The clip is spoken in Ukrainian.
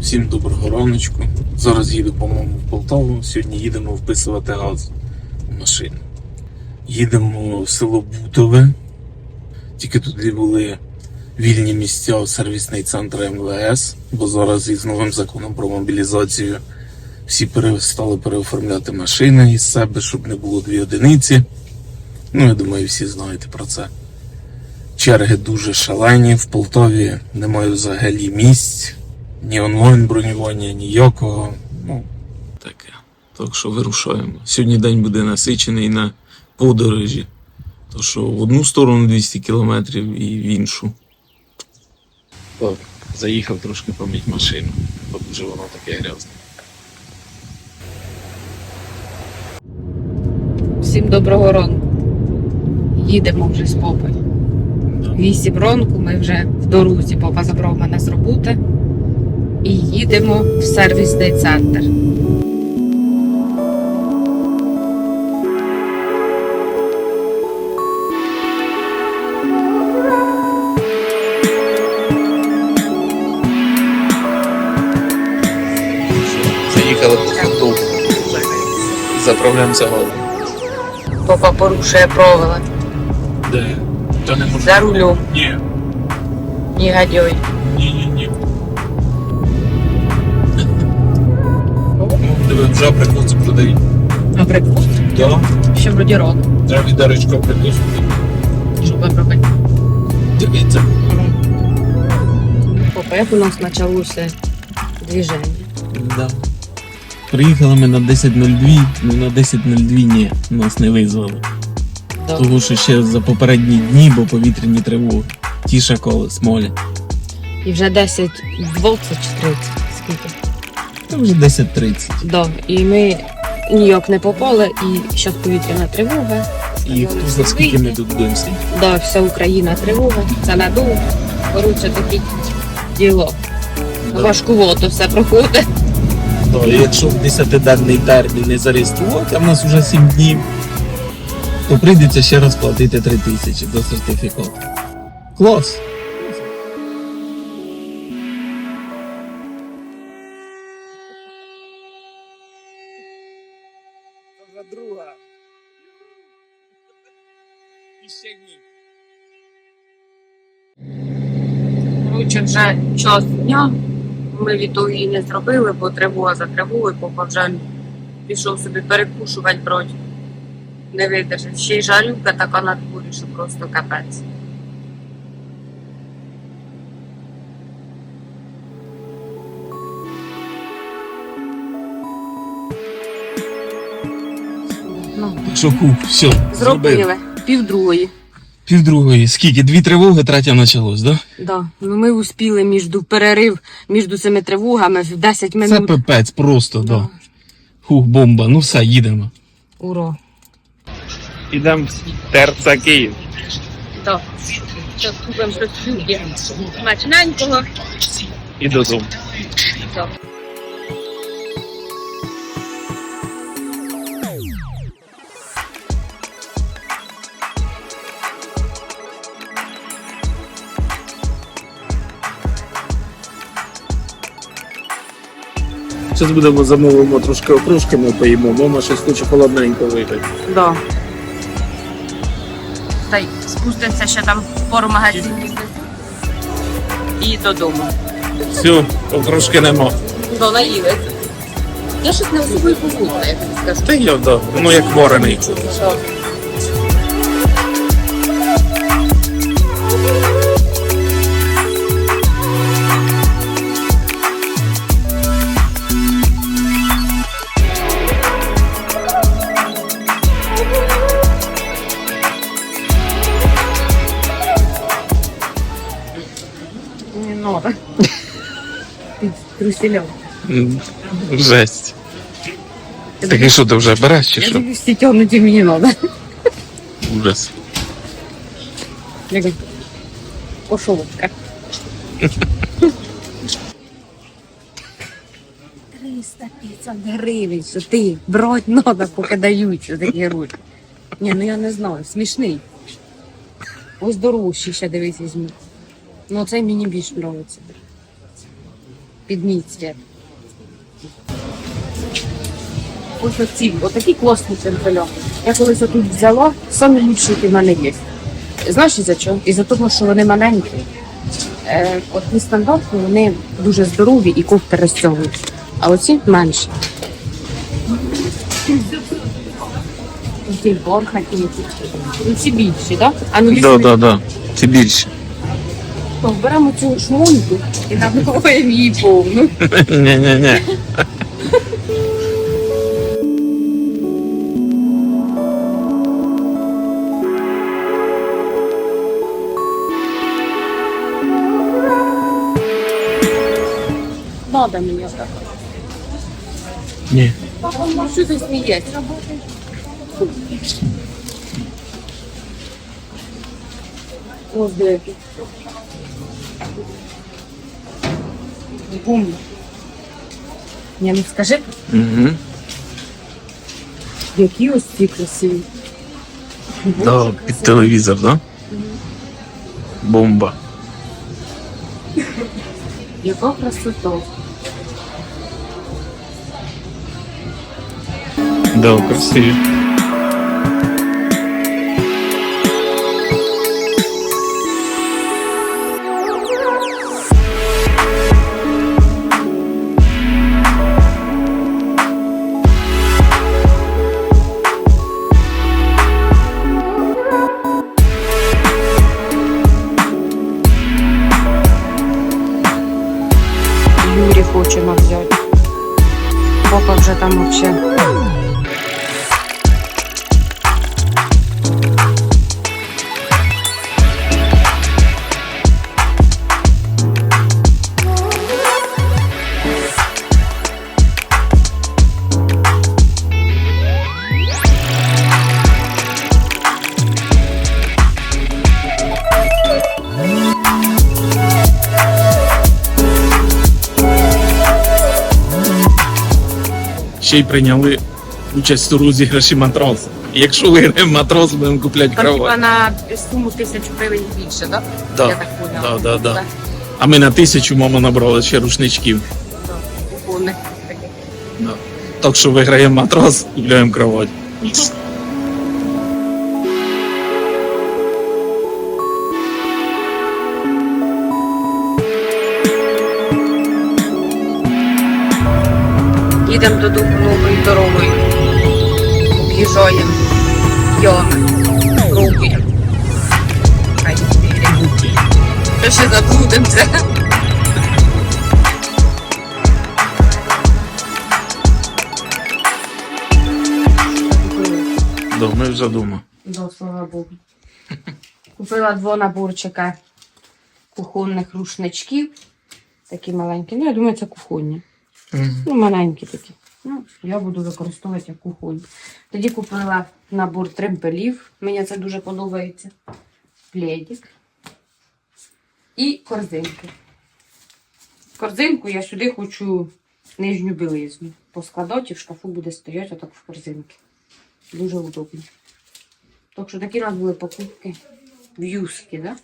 Всім доброго раночку. Зараз їду, по-моєму, в Полтаву. Сьогодні їдемо вписувати газ в машину. Їдемо в село Бутове. Тільки туди були вільні місця сервісний центр МВС, бо зараз із новим законом про мобілізацію всі перестали переоформляти машини із себе, щоб не було дві одиниці. Ну, я думаю, всі знаєте про це. Черги дуже шалені. В Полтаві немає взагалі місць, ні онлайн бронювання, ніякого. Ну, таке. Так що вирушаємо. Сьогодні день буде насичений на подорожі. То що в одну сторону 200 кілометрів і в іншу. Так, заїхав трошки помить машину, бо дуже воно таке грязне. Всім доброго ранку. Їдемо вже з попи. Вісім ранку ми вже в дорозі. Папа забрав мене з роботи і їдемо в сервісний центр. Заїхали по фронту. Заправляємося голову. Папа порушує правила. Де? Та не можу. За рулем. Ні, Негодяй. ні, вже прикладці продають. А прикус? Да. Ще вроді рот. Треба відеречко прикусити. Що робити? Дивіться. Папа, у нас почалося движення? Да. Приїхали ми на 10.02, ну на 10.02 ні, нас не визвали. Добре. Тому що ще за попередні дні, бо повітряні тривоги. Ті шаколи, смолі. І вже 10, 20 чи 30. Скільки? Це вже 10.30. Да. І ми ніяк не попали, і зараз повітряна тривога. І хто за скільки ми тут будемо сидіти? Да, вся Україна тривога, це надовго. Коротше, такі діло. Да. Важкувато все проходить. То, якщо в 10-денний термін не зареєструвати, а в нас вже 7 днів, то прийдеться ще раз платити 3 тисячі за сертифікат. Клас! Ще ні. Коротше, вже час дня. Ми від її не зробили, бо тривога за тривогою, попа вже пішов собі перекушувати бродь. Не видержав. Ще й жалюка така на дворі, що просто капець. Ну, що все, зробили. Півдругої. Півдругої. Скільки? Дві тривоги, третя почалось, да? Да. Ну ми успіли між перерив між цими тривогами в 10 Це пипець, просто, да. Хух, бомба. Ну все, їдемо. Ура. Ідемо в Терца Київ. Так. Зараз купимо щось. Смачненького. І додому. Так. Зараз будемо замовимо трошки окружки, ми поїмо. Мама щось хоче холодненько випити. Да. Та й спустимося ще там пару магазинів. І додому. Все, окружки нема. До наїли. Я щось не особливо побутла, як тобі скажу. Та я, да. Воно як варений. Що? Ти Жесть. Так і що ти вже береш чи Я що? тобі всі тягнуті мені надо. Ужас. Кошовочка. 350 гривень, що ти брать надо, поки дають, що такі гроші. Ні, ну я не знаю, смішний. Ось дорожчий ще дивись візьму. Ну цей мені більш подобається. Під мій цвіт. Ось оці, отакі класні пентельони. Я колись отут взяла, самі лучші, які в мене є. Знаєш із-за чого? Із-за того, що вони маленькі. Е, от нестандартні, вони дуже здорові і кофти розтягують. А оці менші. Ці бархатні. Ну, ці більші, так? А ну візьми. да. Це більше. То беремо цю шмоньку і набиваємо її повну. Ні-ні-ні. Надо мені так. Ні. Ну, Що ти смієшся? Ось Бум. Ні, ну скажи, Угу. які ось ці красиві. Да, під телевізор, да? Бомба. Яка красота. Да, красиві. Вже Ще й прийняли участь у розіграші матрос. Якщо виграємо матрос, будемо купляти Там хіба кровать. на суму тисячу гривень більше, так? Да. Я так поняла. Да, да, да. А ми на тисячу мама набрали ще рушничків. Купони такі. Да. Так що виграємо матрос, купляємо кровать. Їдемо додому новою дорогою. Об'їжджаємо ями, руки. Хай. Що ще ми вже вдома. Да, слава Богу. Купила два наборчика кухонних рушничків. Такі маленькі. Ну, я думаю, це кухонні. Ну, маленькі такі. Ну, я буду використовувати як кухонь. Тоді купила набор тремпелів. Мені це дуже подобається. Пледик. І корзинки. Корзинку я сюди хочу нижню білизну. Поскладати і в шкафу буде стояти отак в корзинки. Дуже удобно. Так що такі у нас були покупки в Юскі, да?